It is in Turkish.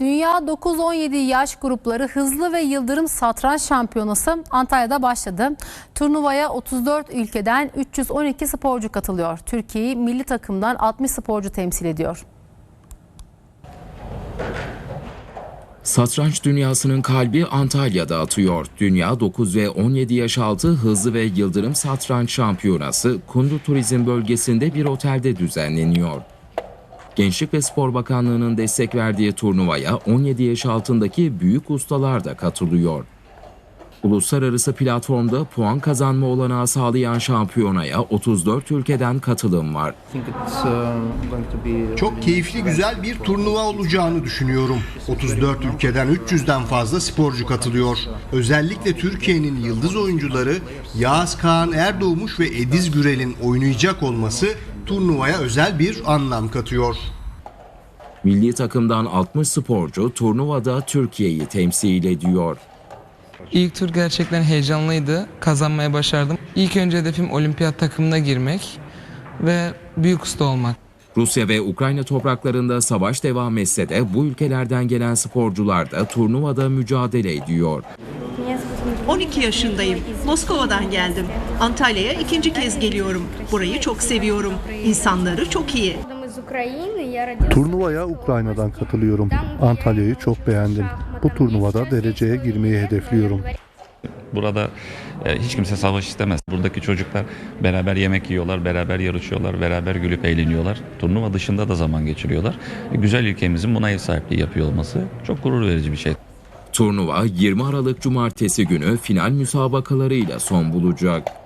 Dünya 9-17 yaş grupları hızlı ve yıldırım satranç şampiyonası Antalya'da başladı. Turnuvaya 34 ülkeden 312 sporcu katılıyor. Türkiye'yi milli takımdan 60 sporcu temsil ediyor. Satranç dünyasının kalbi Antalya'da atıyor. Dünya 9 ve 17 yaş altı hızlı ve yıldırım satranç şampiyonası Kundu Turizm bölgesinde bir otelde düzenleniyor. Gençlik ve Spor Bakanlığı'nın destek verdiği turnuvaya 17 yaş altındaki büyük ustalar da katılıyor. Uluslararası platformda puan kazanma olanağı sağlayan şampiyonaya 34 ülkeden katılım var. Çok keyifli güzel bir turnuva olacağını düşünüyorum. 34 ülkeden 300'den fazla sporcu katılıyor. Özellikle Türkiye'nin yıldız oyuncuları Yağız Kaan Erdoğmuş ve Ediz Gürel'in oynayacak olması turnuvaya özel bir anlam katıyor. Milli takımdan 60 sporcu turnuvada Türkiye'yi temsil ediyor. İlk tur gerçekten heyecanlıydı. Kazanmaya başardım. İlk önce hedefim olimpiyat takımına girmek ve büyük usta olmak. Rusya ve Ukrayna topraklarında savaş devam etse de bu ülkelerden gelen sporcular da turnuvada mücadele ediyor. 12 yaşındayım. Moskova'dan geldim. Antalya'ya ikinci kez geliyorum. Burayı çok seviyorum. İnsanları çok iyi. Turnuvaya Ukrayna'dan katılıyorum. Antalya'yı çok beğendim. Bu turnuvada dereceye girmeyi hedefliyorum. Burada e, hiç kimse savaş istemez. Buradaki çocuklar beraber yemek yiyorlar, beraber yarışıyorlar, beraber gülüp eğleniyorlar. Turnuva dışında da zaman geçiriyorlar. E, güzel ülkemizin buna ev sahipliği yapıyor olması çok gurur verici bir şey. Turnuva 20 Aralık Cumartesi günü final müsabakalarıyla son bulacak.